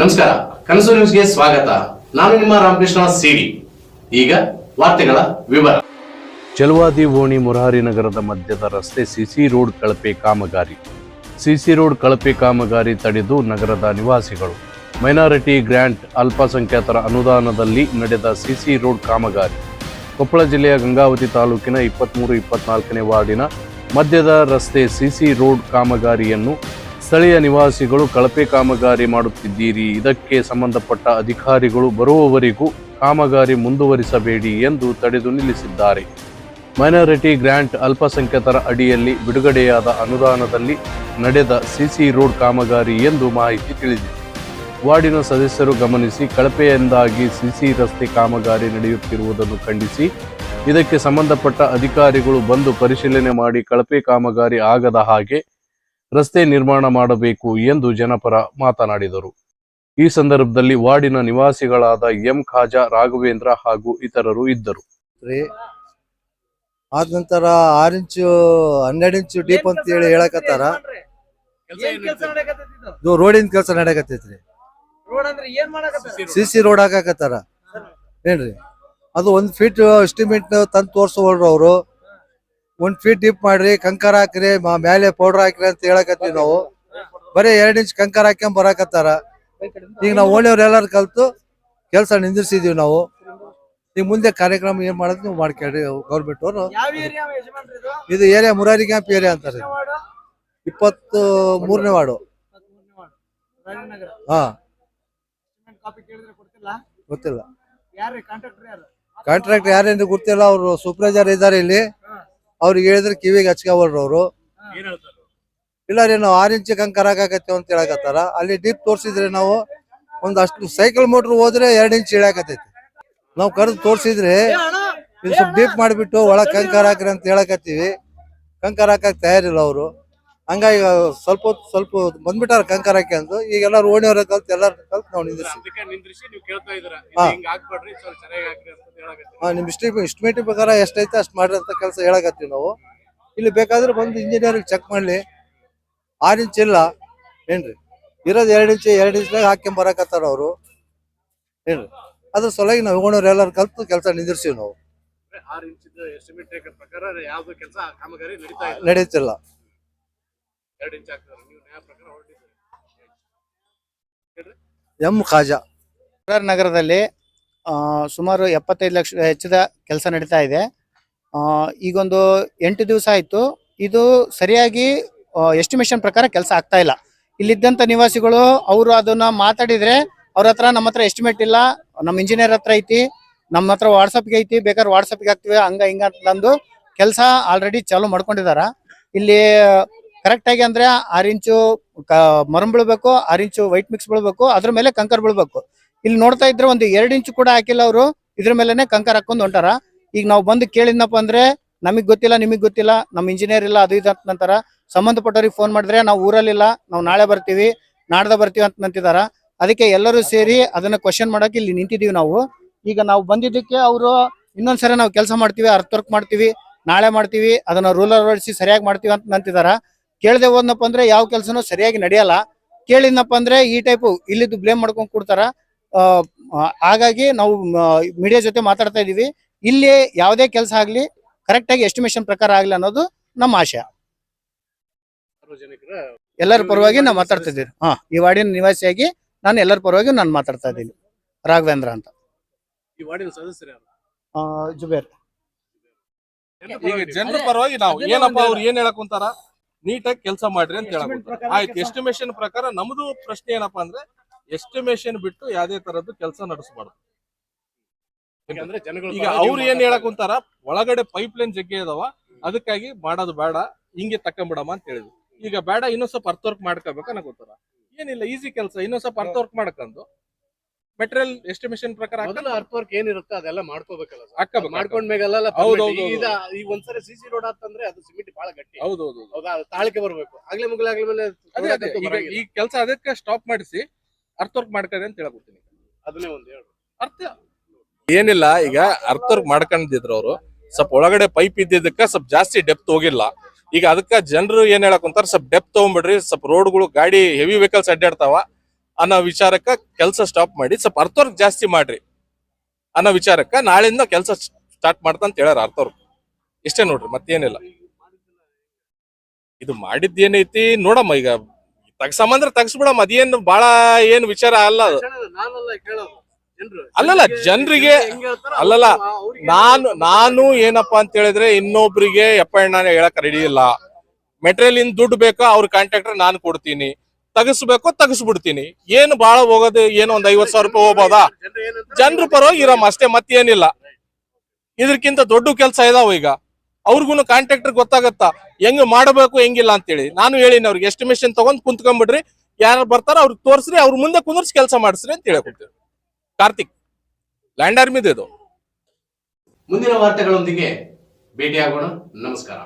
ನಮಸ್ಕಾರ, ಕನಸು ನ್ಯೂಸ್ಗೆ ಸ್ವಾಗತ. ನಾನು ನಿಮ್ಮ ರಾಮಕೃಷ್ಣ ಸಿಡಿ. ಈಗ ವಾರ್ತೆಗಳ ವಿವರ. ಚಲುವಾದಿ ಓಣಿ ಮುರಾರಿ ನಗರದ ಮಧ್ಯದ ರಸ್ತೆ ಸಿಸಿ ರೋಡ್ ಕಳಪೆ ಕಾಮಗಾರಿ. ಸಿಸಿ ರೋಡ್ ಕಳಪೆ ಕಾಮಗಾರಿ ತಡೆದು ನಗರದ ನಿವಾಸಿಗಳು. ಮೈನಾರಿಟಿ ಗ್ರ್ಯಾಂಟ್ ಅಲ್ಪಸಂಖ್ಯಾತರ ಅನುದಾನದಲ್ಲಿ ನಡೆದ ಸಿಸಿ ರೋಡ್ ಕಾಮಗಾರಿ. ಕೊಪ್ಪಳ ಜಿಲ್ಲೆಯ ಗಂಗಾವತಿ ತಾಲೂಕಿನ ಇಪ್ಪತ್ತ್ಮೂರು ಇಪ್ಪತ್ನಾಲ್ಕನೇ ವಾರ್ಡಿನ ಮಧ್ಯದ ರಸ್ತೆ ಸಿಸಿ ರೋಡ್ ಕಾಮಗಾರಿಯನ್ನು ಸ್ಥಳೀಯ ನಿವಾಸಿಗಳು ಕಳಪೆ ಕಾಮಗಾರಿ ಮಾಡುತ್ತಿದ್ದೀರಿ. ಇದಕ್ಕೆ ಸಂಬಂಧಪಟ್ಟ ಅಧಿಕಾರಿಗಳು ಬರುವವರೆಗೂ ಕಾಮಗಾರಿ ಮುಂದುವರಿಸಬೇಡಿ ಎಂದು ತಡೆದು ನಿಲ್ಲಿಸಿದ್ದಾರೆ. ಮೈನಾರಿಟಿ ಗ್ರ್ಯಾಂಟ್ ಅಲ್ಪಸಂಖ್ಯಾತರ ಅಡಿಯಲ್ಲಿ ಬಿಡುಗಡೆಯಾದ ಅನುದಾನದಲ್ಲಿ ನಡೆದ ಸಿಸಿ ರೋಡ್ ಕಾಮಗಾರಿ ಎಂದು ಮಾಹಿತಿ ತಿಳಿದಿದೆ. ವಾರ್ಡಿನ ಸದಸ್ಯರು ಗಮನಿಸಿ, ಕಳಪೆಯಿಂದಾಗಿ ಸಿಸಿ ರಸ್ತೆ ಕಾಮಗಾರಿ ನಡೆಯುತ್ತಿರುವುದನ್ನು ಖಂಡಿಸಿ, ಇದಕ್ಕೆ ಸಂಬಂಧಪಟ್ಟ ಅಧಿಕಾರಿಗಳು ಬಂದು ಪರಿಶೀಲನೆ ಮಾಡಿ ಕಳಪೆ ಕಾಮಗಾರಿ ಆಗದ ಹಾಗೆ ರಸ್ತೆ ನಿರ್ಮಾಣ ಮಾಡಬೇಕು ಎಂದು ಜನಪರ ಮಾತನಾಡಿದರು. ಈ ಸಂದರ್ಭದಲ್ಲಿ ವಾರ್ಡಿನ ನಿವಾಸಿಗಳಾದ ಎಂ ಖಾಜಾ ರಾಘವೇಂದ್ರ ಹಾಗೂ ಇತರರು ಇದ್ದರು. ಆದ ನಂತರ ಆರು ಇಂಚು ಹನ್ನೆರಡು ಇಂಚು ಡೀಪ್ ಅಂತ ಹೇಳಿ ಹೇಳಕತ್ತಾರ. ಇದು? ರೋಡಿನ ಕೆಲಸ ನಡೆಯಕತ್ತೈತ್ರಿ ರೋಡ್ ಅಂದ್ರೆ ಏನ್ ಮಾಡಕತ್ತಾರ? ಸಿ ಸಿ ರೋಡ್ ಹಾಕಕತ್ತಾರ. ಏನ್ರಿ? ಅದು ಒಂದ್ ಫೀಟ್ ಎಸ್ಟಿಮೇಟ್ ತಂದು ತೋರ್ಸೋಳ್ರಿ ಅವರು. ಒಂದ್ ಫೀಟ್ ಡಿಪ್ ಮಾಡ್ರಿ ಕಂಕರ್ ಹಾಕ್ರಿ ಮೇಲೆ ಪೌಡರ್ ಹಾಕ್ರಿ ಅಂತ ಹೇಳಕತ್ತೀವಿ ನಾವು. ಬರೀ ಎರಡ್ ಇಂಚ್ ಕಂಕರ್ ಹಾಕೊಂಡ್ ಬರಕತ್ತಾರ. ಈಗ ನಾವು ಓಣಿಯವ್ರು ಎಲ್ಲಾರು ಕಲ್ತು ಕೆಲಸ ನಿಂದಿರ್ಸಿದೀವಿ ನಾವು. ಈಗ ಮುಂದೆ ಕಾರ್ಯಕ್ರಮ ಏನ್ ಮಾಡೋದು ನೀವು ಮಾಡ್ಕೊಳ್ರಿ ಗೌರ್ಮೆಂಟ್ ಅವರು. ಇದು? ಏರಿಯಾ ಮುರಾರಿ ಕ್ಯಾಂಪ್ ಏರಿಯಾ ಅಂತಾರೆ? ಇಪ್ಪತ್ತು ಮೂರನೇ ವಾರ್ಡು? ಹಾ. ಗೊತ್ತಿಲ್ಲ. ಕಾಂಟ್ರಾಕ್ಟರ್ ಯಾರು? ಕಾಂಟ್ರಾಕ್ಟ್ ಯಾರೇನು ಗೊತ್ತಿಲ್ಲ. ಅವರು ಸೂಪರ್ವೈಸರ್ ಇದ್ದಾರೆ ಇಲ್ಲಿ. ಅವ್ರಿಗೆ ಹೇಳಿದ್ರೆ ಕಿವಿಗೆ ಹಚ್ಕೊವಲ್ರು ಅವರು ಇಲ್ಲ ರೀ ನಾವು ಆರು ಇಂಚ್ ಕಂಕರ್ ಹಾಕಾಕತ್ತೇವೆ ಅಂತ ಹೇಳಕತ್ತಾರ. ಅಲ್ಲಿ ಡೀಪ್ ತೋರ್ಸಿದ್ರೆ ನಾವು ಒಂದ್ ಅಷ್ಟು ಸೈಕಲ್ ಮೋಟ್ರ್ ಹೋದ್ರೆ ಎರಡು ಇಂಚ್ ಇಳಾಕತೈತಿ ನಾವು ಕರೆದು ತೋರ್ಸಿದ್ರೆ ಇದು ಸ್ವಲ್ಪ ಡೀಪ್ ಮಾಡಿಬಿಟ್ಟು ಒಳಗ್ ಕಂಕರ್ ಹಾಕ್ರಿ ಅಂತ ಹೇಳಕತ್ತೀವಿ. ಕಂಕರ್ ಹಾಕಕ್ ತಯಾರಿಲ್ಲ ಅವರು. ಹಂಗಾಗಿ ಸ್ವಲ್ಪ ಹೊತ್ತು ಸ್ವಲ್ಪ ಹೊತ್ತು ಬಂದ್ಬಿಟ್ಟಾರ ಕಂಕರ್ ಹಾಕಿ ಅಂದು. ಈಗ ಎಲ್ಲಾರು ಓಣಿಯವ್ರ ಕಲ್ತು ಎಲ್ಲಾರು ಕಲ್ತು ನಾವು ನಿಂದಿರ್ಸಿ ಹಾ. ನಿಮ್ ಇಷ್ಟ ಇಸ್ಟಿಮೇಟ್ ಪ್ರಕಾರ ಎಷ್ಟೈತೆ ಅಷ್ಟು ಮಾಡ್ರಿ ಅಂತ ಕೆಲಸ ಹೇಳಕತ್ತೀವಿ ನಾವು. ಇಲ್ಲಿ ಬೇಕಾದ್ರೆ ಬಂದು ಇಂಜಿನಿಯರ್ ಚೆಕ್ ಮಾಡ್ಲಿ. ಆರು ಇಂಚ್ ಇಲ್ಲ. ಏನ್ರಿ? ಇರೋದು ಎರಡ್ ಇಂಚ್ ಎರಡ್ ಇಂಚ್ನಾಗ ಹಾಕೊಂಡ್ ಬರಕತ್ತಾರ ಅವರು. ಏನ್ರಿ? ಅದ್ರ ಸಲುವಾಗಿ ನಾವು ಓಣವ್ರು ಎಲ್ಲಾರು ಕಲ್ತು ಕೆಲಸ ನಿಂದಿರ್ಸಿವಿ ನಾವು. ಆರ್ ಇಂಚಿದ ಎಸ್ಟಿಮೇಟ್ ಪ್ರಕಾರ ಯಾವ್ದು ಕೆಲಸ ಕಾಮಗಾರಿ ನಡೀತಾ ಇಲ್ಲ ನಡೀತಿಲ್ಲ ಎರಡು ಇಂಚ್ ಹಾಕ್ತಾರೆ. ನೀವು ನ್ಯಾಯ ಪ್ರಕಾರ ಹೊರಟಿದ್ದೀರಿ. ಎಂ ಖಾಜಾ. ಕೋಲಾರ ನಗರದಲ್ಲಿ ಆ, ಸುಮಾರು ಎಪ್ಪತ್ತೈದು ಲಕ್ಷ ಹೆಚ್ಚಿದ ಕೆಲಸ ನಡೀತಾ ಇದೆ. ಆ, ಈಗೊಂದು ಎಂಟು ದಿವಸ ಆಯಿತು. ಇದು ಸರಿಯಾಗಿ ಎಸ್ಟಿಮೇಷನ್ ಪ್ರಕಾರ ಕೆಲಸ ಆಗ್ತಾ ಇಲ್ಲ. ಇಲ್ಲಿದ್ದಂಥ ನಿವಾಸಿಗಳು ಅವರು ಅದನ್ನ ಮಾತಾಡಿದ್ರೆ ಅವ್ರ ಹತ್ರ ನಮ್ಮ ಹತ್ರ ಎಸ್ಟಿಮೇಟ್ ಇಲ್ಲ. ನಮ್ಮ ಇಂಜಿನಿಯರ್ ಹತ್ರ ಐತಿ ನಮ್ಮ ಹತ್ರ ವಾಟ್ಸಪ್ಗೆ ಐತಿ ಬೇಕಾದ್ರೆ ವಾಟ್ಸಪ್ಗೆ ಹಾಕ್ತೀವಿ ಹಂಗ ಹಿಂಗ ಅಂತಂದು ಕೆಲಸ ಆಲ್ರೆಡಿ ಚಾಲು ಮಾಡ್ಕೊಂಡಿದಾರ. ಇಲ್ಲಿ ಕರೆಕ್ಟ್ ಆಗಿ ಅಂದ್ರೆ ಆರ್ ಇಂಚು ಮರಂ ಬೀಳ್ಬೇಕು, ಆರ್ ಇಂಚು ವೈಟ್ ಮಿಕ್ಸ್ ಬೀಳ್ಬೇಕು, ಅದ್ರ ಮೇಲೆ ಕಂಕರ್ ಬೀಳ್ಬೇಕು. ಇಲ್ಲಿ ನೋಡ್ತಾ ಇದ್ರೆ ಒಂದು ಎರಡು ಇಂಚು ಕೂಡ ಹಾಕಿಲ್ಲ ಅವರು, ಇದ್ರ ಮೇಲೆನೆ ಕಂಕರ್ ಹಾಕೊಂಡು ಹೊಂಟಾರ. ಈಗ ನಾವು ಬಂದು ಕೇಳಿದ್ನಪ್ಪ ಅಂದ್ರೆ ನಮಗ್ ಗೊತ್ತಿಲ್ಲ, ನಿಮಗ್ ಗೊತ್ತಿಲ್ಲ, ನಮ್ ಇಂಜಿನಿಯರ್ ಇಲ್ಲ, ಅದು ಇದು ನಂತರ ಸಂಬಂಧಪಟ್ಟವ್ರಿಗೆ ಫೋನ್ ಮಾಡಿದ್ರೆ ನಾವು ಊರಲ್ಲಿಲ್ಲ, ನಾವು ನಾಳೆ ಬರ್ತೀವಿ, ನಾಡ್ದ ಬರ್ತೀವಿ ಅಂತ ನಂತಿದಾರ ಅದಕ್ಕೆ ಎಲ್ಲರೂ ಸೇರಿ ಅದನ್ನ ಕ್ವಶನ್ ಮಾಡಕ್ ಇಲ್ಲಿ ನಿಂತಿದೀವಿ ನಾವು. ಈಗ ನಾವು ಬಂದಿದ್ದಕ್ಕೆ ಅವರು ಇನ್ನೊಂದ್ಸರಿ ನಾವು ಕೆಲಸ ಮಾಡ್ತೀವಿ ಅರ್ಥ ವರ್ಕ್ ಮಾಡ್ತೀವಿ, ನಾಳೆ ಮಾಡ್ತೀವಿ, ಅದನ್ನ ರೂಲರ್ ಹೊಡಿಸಿ ಸರಿಯಾಗಿ ಮಾಡ್ತೀವಿ ಅಂತ ನಂತಿದಾರ ಕೇಳದೆ ಹೋದ್ನಪ್ಪ ಅಂದ್ರೆ ಯಾವ ಕೆಲಸನೂ ಸರಿಯಾಗಿ ನಡೆಯಲ್ಲ. ಕೇಳಿದ್ನಪ್ಪ ಅಂದ್ರೆ ಈ ಟೈಪ್ ಇಲ್ಲಿದ್ದು ಬ್ಲೇಮ್ ಮಾಡ್ಕೊಂಡ್ ಕೊಡ್ತಾರ. ಹಾಗಾಗಿ ನಾವು ಮೀಡಿಯಾ ಜೊತೆ ಮಾತಾಡ್ತಾ ಇದೀವಿ. ಇಲ್ಲಿ ಯಾವುದೇ ಕೆಲಸ ಆಗ್ಲಿ ಕರೆಕ್ಟ್ ಆಗಿ ಎಸ್ಟಿಮೇಶನ್ ಪ್ರಕಾರ ಆಗ್ಲಿ ಅನ್ನೋದು ನಮ್ಮ ಆಶಯ. ಸಾರ್ವಜನಿಕರ ಎಲ್ಲರ ಪರವಾಗಿ ನಾನು ಮಾತಾಡ್ತಾ ಇದ್ದೀವಿ. ಹಾ ಈ ವಾರ್ಡಿನ ನಿವಾಸಿಯಾಗಿ ನಾನು ಎಲ್ಲರ ಪರವಾಗಿ ನಾನು ಮಾತಾಡ್ತಾ ಇದ್ದೀನಿ. ರಾಘವೇಂದ್ರ ಅಂತ. ಈ ವಾರ್ಡಿನ ಸದಸ್ಯರು ಆ, ಜುಬೇರ್. ಜನರ ಪರವಾಗಿ ನಾವು. ಏನಪ್ಪ ಅವ್ರು ಏನ್ ಹೇಳಕ್ ಕುಂತಾರ? ನೀಟಾಗಿ ಕೆಲಸ ಮಾಡ್ರಿ ಅಂತ ಹೇಳಬಹುದು. ಆಯ್ತು ಎಸ್ಟಿಮೇಶನ್ ಪ್ರಕಾರ ನಮ್ದು ಪ್ರಶ್ನೆ ಏನಪ್ಪಾ ಅಂದ್ರೆ ಎಸ್ಟಿಮೇಶನ್ ಬಿಟ್ಟು ಯಾವ್ದೇ ತರದ್ದು ಕೆಲಸ ನಡೆಸಬಾರ್ದು. ಈಗ ಅವ್ರು ಏನ್ ಹೇಳಕ್ ಕುಂತಾರ ಒಳಗಡೆ ಪೈಪ್ ಲೈನ್ ಜಗ್ಗೆ ಇದಾವ ಅದಕ್ಕಾಗಿ ಮಾಡೋದು ಬೇಡ ಹಿಂಗೆ ತಕೊಂಬಿಡಮ್ಮ ಅಂತ ಹೇಳಿದ್ವಿ ಈಗ ಬೇಡ ಇನ್ನೊಂದ್ ಸ್ವಲ್ಪ ಅರ್ಥ ವರ್ಕ್ ಮಾಡ್ಕೋಬೇಕು ಗೊತ್ತಾರ ಏನಿಲ್ಲ ಈಸಿ ಕೆಲಸ ಇನ್ನೊಂದ್ ಸ್ವಲ್ಪ ಅರ್ಥ ವರ್ಕ್ ಮಾಡ್ಕೊಂಡು ಮೆಟೀರಿಯಲ್ ಎಸ್ಟಿಮೇಷನ್ ಪ್ರಕಾರ ಮೊದಲು ಅರ್ಥ ವರ್ಕ್ ಏನಿರುತ್ತೆ ಅದೆಲ್ಲ ಮಾಡ್ಕೋಬೇಕಲ್ಲ ಸರ್. ಹಾಕಬೇಕು ಮಾಡ್ಕೊಂಡ್ಮೇಗಲ್ಲ ಹೌದು, ಹೌದು, ಹೌದು. ಈಗ ಈಗ ಒಂದ್ಸರಿ ಸಿಸಿ ರೋಡ್ ಆತಂದ್ರೆ ಅದು ಸಿಮೆಂಟ್ ಬಹಳ ಗಟ್ಟಿ. ಹೌದೌದು ಹೌದಾ ಅದು ತಾಳಿಕೆ ಬರ್ಬೇಕು. ಆಗ್ಲೇ ಮುಗಿಲಾಗ್ಲ ಮೇಲೆ ಅದೇ ಅದೇ. ಈ ಕೆಲಸ ಅದಕ್ಕೆ ಸ್ಟಾಪ್ ಮಾಡಿಸಿ ಅರ್ಥ ವರ್ಕ್ ಮಾಡ್ಕದೆ ಅಂತ ಹೇಳ್ಬಿಡ್ತೀನಿ ಅದನ್ನೇ ಒಂದು ಹೇಳು ಅರ್ಥ? ಏನಿಲ್ಲ ಈಗ ಅರ್ಥ ವರ್ಕ್ ಮಾಡ್ಕೊಂಡಿದ್ರು ಅವರು. ಸ್ವಲ್ಪ ಒಳಗಡೆ ಪೈಪ್ ಇದ್ದಿದ್ದಕ್ಕ ಸ್ವಲ್ಪ ಜಾಸ್ತಿ ಡೆಪ್ತ್ ಹೋಗಿಲ್ಲ. ಈಗ ಅದಕ್ಕ ಜನರು ಏನ್ ಹೇಳಕ್ ಸ್ವಲ್ಪ ಡೆಪ್ತ್ ತಗೊಂಡ್ಬಿಡ್ರಿ ಸ್ವಲ್ಪ ರೋಡ್ಗಳು ಗಾಡಿ ಹೆವಿ ವೆಹಿಕಲ್ಸ್ ಅಡ್ಡಾಡ್ತಾವ. ಅನ್ನೋ ವಿಚಾರಕ್ಕ ಕೆಲಸ ಸ್ಟಾಪ್ ಮಾಡಿ. ಸ್ವಲ್ಪ ಅರ್ಥವರ್ಕ್ ಜಾಸ್ತಿ ಮಾಡ್ರಿ ಅನ್ನೋ ವಿಚಾರಕ್ಕ ನಾಳೆಯಿಂದ ಕೆಲಸ ಸ್ಟಾರ್ಟ್ ಮಾಡ್ತಾ ಅಂತ ಹೇಳ್ಯಾರ ಅರ್ಥವ್ರು. ಇಷ್ಟೇ ನೋಡ್ರಿ, ಮತ್ತೇನಿಲ್ಲ. ಇದು ಮಾಡಿದ್ದೇನೈತಿ? ನೋಡಮ್ಮ ಈಗ ತಗ್ಸಮಂದ್ರ ತಗ್ಸ್ಬಿಡಮ್ಮ. ಅದೇನು ಬಾಳ ಏನ್ ವಿಚಾರ ಅಲ್ಲ ಅದು. ಅಲ್ಲಲ್ಲ, ಜನರಿಗೆ ಅಲ್ಲಲ್ಲ, ನಾನು ನಾನು ಏನಪ್ಪಾ ಅಂತ ಹೇಳಿದ್ರೆ ಇನ್ನೊಬ್ರಿಗೆ ಎಪ್ಪ ಹೇಳಕ್ ರೆಡಿ ಇಲ್ಲ. ಮೆಟೀರಿಯಲ್ ಇನ್ ದುಡ್ಡು ಬೇಕೋ? ಅವ್ರ ಕಾಂಟ್ರಾಕ್ಟರ್ ನಾನು ಕೊಡ್ತೀನಿ. ತಗಸ್ಬೇಕೋ, ತಗಸ್ಬಿಡ್ತೀನಿ. ಏನು ಬಾಳ ಹೋಗೋದು, ಏನು ಒಂದ್ ಐವತ್ ಸಾವಿರ ರೂಪಾಯಿ ಹೋಗ್ಬೋದಾ? ಜನರ ಪರವಾಗಿ ಇರಮ್ಮ, ಅಷ್ಟೇ ಮತ್ತೇನಿಲ್ಲ. ಇದಕ್ಕಿಂತ ದೊಡ್ಡ ಕೆಲಸ ಇದಾವ ಈಗ. ಅವ್ರಿಗೂ ಕಾಂಟ್ರಾಕ್ಟರ್ ಗೊತ್ತಾಗತ್ತ? ಹೆಂಗ್ ಮಾಡಬೇಕು, ಹೆಂಗಿಲ್ಲ ಅಂತೇಳಿ. ನಾನು ಹೇಳಿನಿ, ಅವ್ರಿಗೆ ಎಸ್ಟಿಮೇಷನ್ ತಗೊಂಡ್ ಕುಂತ್ಕೊಂಡ್ಬಿಡ್ರಿ ಯಾರು ಬರ್ತಾರ ಅವ್ರಿಗೆ ತೋರಿಸ್ರಿ, ಅವ್ರ ಮುಂದೆ ಕುಂದರ್ಸಿ ಕೆಲಸ ಮಾಡಿಸ್ರಿ ಅಂತ ಹೇಳ್ಕೊಡ್ತೀವಿ ಕಾರ್ತಿಕ್ ಲ್ಯಾಂಡ್ ಇದು. ಮುಂದಿನ ವಾರ್ತೆಗಳೊಂದಿಗೆ ಭೇಟಿಯಾಗೋಣ. ನಮಸ್ಕಾರ.